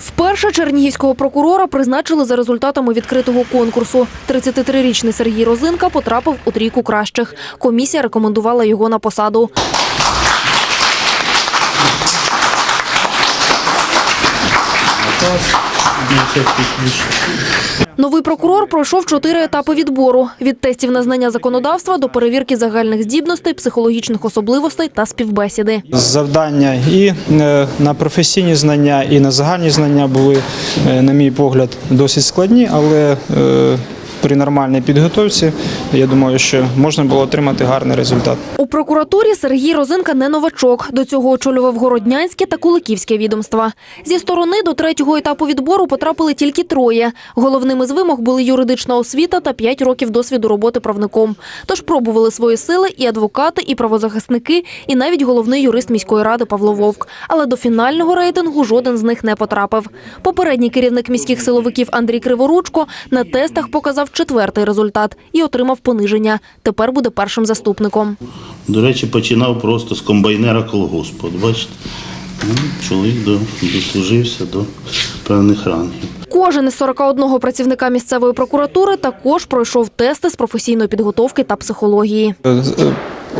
Вперше чернігівського прокурора призначили за результатами відкритого конкурсу. 33-річний Сергій Розинка потрапив у трійку кращих. Комісія рекомендувала його на посаду. Новий прокурор пройшов чотири етапи відбору: від тестів на знання законодавства до перевірки загальних здібностей, психологічних особливостей та співбесіди. Завдання і е, на професійні знання, і на загальні знання були, е, на мій погляд, досить складні, але е, при нормальній підготовці я думаю, що можна було отримати гарний результат. У прокуратурі Сергій Розинка не новачок. До цього очолював Городнянське та Куликівське відомства. Зі сторони до третього етапу відбору потрапили тільки троє. Головними з вимог були юридична освіта та 5 років досвіду роботи правником. Тож пробували свої сили і адвокати, і правозахисники, і навіть головний юрист міської ради Павло Вовк. Але до фінального рейтингу жоден з них не потрапив. Попередній керівник міських силовиків Андрій Криворучко на тестах показав четвертий результат і отримав пониження. Тепер буде першим заступником. До речі, починав просто з комбайнера колгоспу. Бачите, Ну, чоловік дослужився до певних рангів. Кожен із 41 працівника місцевої прокуратури також пройшов тести з професійної підготовки та психології. Е, е,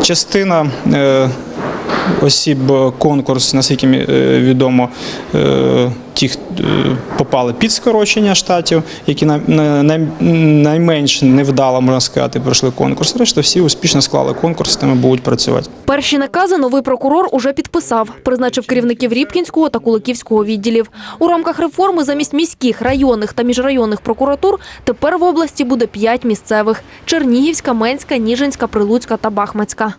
Частина е, осіб конкурс, наскільки відомо, ті, хто, е, попали під скорочення штатів, які най- най- най- найменш невдало, можна сказати, пройшли конкурс. Решта всі успішно склали конкурс, з тими будуть працювати. Перші накази новий прокурор уже підписав, призначив керівників Рібкінського та Куликівського відділів. У рамках реформи замість міських, районних та міжрайонних прокуратур тепер в області буде п'ять місцевих: Чернігівська, Менська, Ніжинська, Прилуцька та Бахмацька.